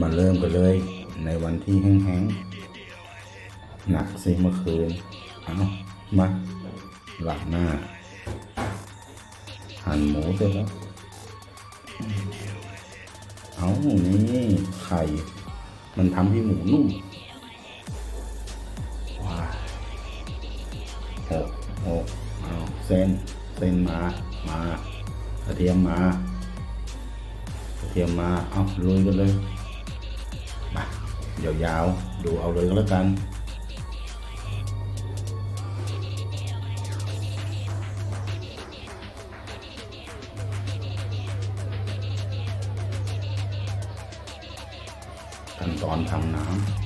มาเริ่มกันเลยในวันที่แห้งๆ หนักสิเมื่อคืน เอามาหลับหน้า หั่นหมูเสร็จแล้ว เอานี่ไข่ มันทำให้หมูนุ่มว้าหกหกเอาเส้น เส้นมา มากระเทียมมากระเทียมมา เอาลุยกันเลย ยาวๆ ดูเอาเลยก็แล้วกันขั้นตอนทำน้ำ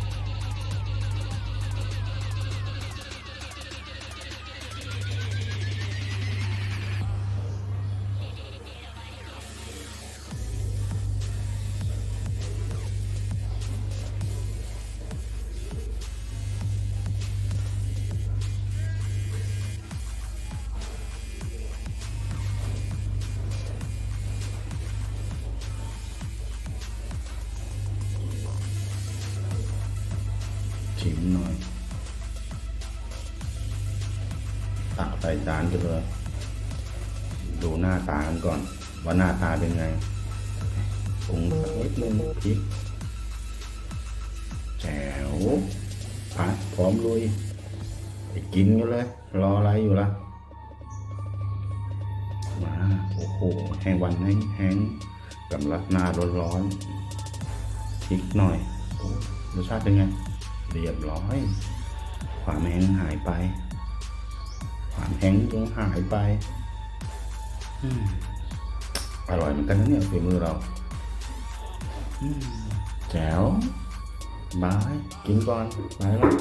ชิมหน่อยตักใส่จานไปเลยดูหน้าตากันก่อน ว่าหน้าตาเป็นไงปรุงสักนิดนึงพริกแจ๋วผัดพร้อมลุยไปกินกันเลย รออะไรอยู่ล่ะมาโอ้โหแห้งวันแห้งแห้งกับรัดหน้าร้อนๆพริกหน่อยรสชาติเป็นไง เรียบร้อย ความแห้งหายไป ความแห้งจงหายไปออร่อยเหมือนกันนะเนี่ยฝีมือเราแจ๋วบายกินก่อนบายแล้ว